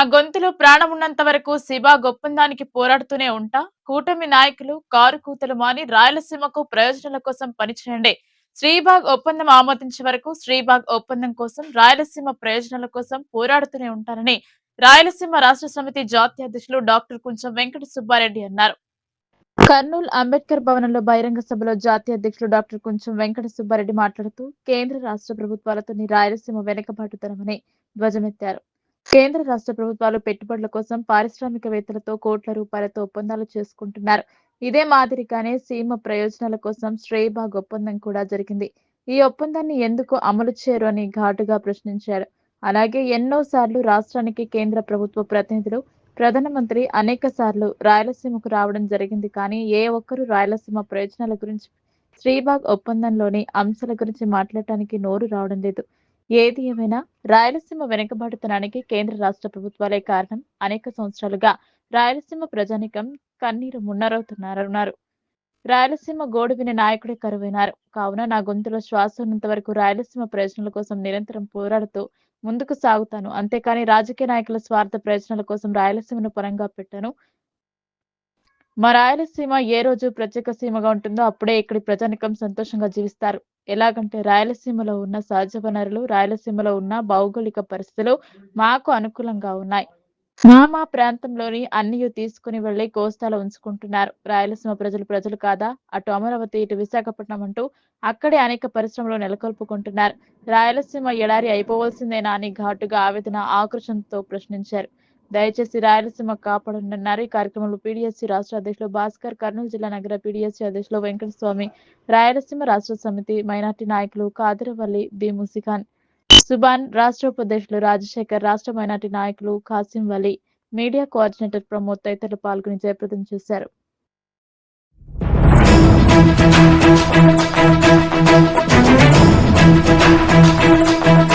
నా గొంతులో ప్రాణం ఉన్నంత వరకు శిబా ఒప్పందానికి పోరాడుతూనే ఉంటా. కూటమి నాయకులు కారు కూతలు మాని రాయలసీమకు ప్రయోజనాల కోసం పనిచేయండి. శ్రీబాగ్ ఒప్పందం ఆమోదించే వరకు శ్రీబాగ్ ఒప్పందం కోసం రాయలసీమ ప్రయోజనాల కోసం పోరాడుతూనే ఉంటానని రాయలసీమ రాష్ట్ర సమితి జాతీయ అధ్యక్షులు డాక్టర్ కుంచం వెంకట సుబ్బారెడ్డి అన్నారు. కర్నూలు అంబేద్కర్ భవనంలో బహిరంగ సభలో జాతీయ అధ్యక్షులు డాక్టర్ కుంచం వెంకట సుబ్బారెడ్డి మాట్లాడుతూ కేంద్ర రాష్ట్ర ప్రభుత్వాలతోని రాయలసీమ వెనుకబాటుతనమని ధ్వజమెత్తారు. కేంద్ర రాష్ట్ర ప్రభుత్వాలు పెట్టుబడుల కోసం పారిశ్రామికవేత్తలతో కోట్ల రూపాయలతో ఒప్పందాలు చేసుకుంటున్నారు. ఇదే మాదిరిగానే సీమ ప్రయోజనాల కోసం శ్రేయబాగ్ ఒప్పందం కూడా జరిగింది. ఈ ఒప్పందాన్ని ఎందుకు అమలు చేయరు అని ఘాటుగా ప్రశ్నించారు. అలాగే ఎన్నో సార్లు రాష్ట్రానికి కేంద్ర ప్రభుత్వ ప్రతినిధులు ప్రధానమంత్రి అనేక సార్లు రాయలసీమకు రావడం జరిగింది కానీ ఏ ఒక్కరూ రాయలసీమ ప్రయోజనాల గురించి శ్రీబాగ్ ఒప్పందంలోని అంశాల గురించి మాట్లాడటానికి నోరు రావడం లేదు. ఏది ఏమైనా రాయలసీమ వెనుకబడుతనానికి కేంద్ర రాష్ట్ర ప్రభుత్వాలే కారణం అనేక సంవత్సరాలుగా రాయలసీమ ప్రజానికం కన్నీరు మున్నరవుతున్నారన్నారు. రాయలసీమ గోడు విని నాయకుడే కరువైనారు. కావున నా గొంతులో శ్వాస ఉన్నంత వరకు రాయలసీమ ప్రయోజనాల కోసం నిరంతరం పోరాడుతూ ముందుకు సాగుతాను. అంతేకాని రాజకీయ నాయకుల స్వార్థ ప్రయోజనాల కోసం రాయలసీమను పరంగా పెట్టాను. మా రాయలసీమ ఏ రోజు ప్రత్యేక సీమగా ఉంటుందో అప్పుడే ఇక్కడి ప్రజానికం సంతోషంగా జీవిస్తారు. ఎలాగంటే రాయలసీమలో ఉన్న సహజ వనరులు రాయలసీమలో ఉన్న భౌగోళిక పరిస్థితులు మాకు అనుకూలంగా ఉన్నాయి. మా మా ప్రాంతంలోని అన్ని తీసుకుని వెళ్ళి కోస్తాలో ఉంచుకుంటున్నారు. రాయలసీమ ప్రజలు ప్రజలు కాదా? అటు అమరావతి ఇటు విశాఖపట్నం అంటూ అక్కడే అనేక పరిశ్రమలు నెలకొల్పుకుంటున్నారు. రాయలసీమ ఎడారి అయిపోవలసిందేనా అని ఘాటుగా ఆవేదన ఆక్రోశంతో ప్రశ్నించారు. దయచేసి రాయలసీమ కాపాడనున్నారు ఈ కార్యక్రమంలో పీడిఎస్సీ రాష్ట్ర అధ్యక్షులు భాస్కర్ కర్నూలు జిల్లా నగర పీడిఎస్సీ అధ్యక్షులు వెంకటస్వామి రాయలసీమ రాష్ట్ర సమితి మైనార్టీ నాయకులు కాదిరవల్లి బి ముసిఖాన్ సుబాన్ రాష్ట్ర ఉపాధ్యక్షులు రాజశేఖర్ రాష్ట్ర మైనార్టీ నాయకులు కాసిం వలి మీడియా కోఆర్డినేటర్ ప్రమోద్ తదితరులు పాల్గొని జయప్రదం చేశారు. యమాల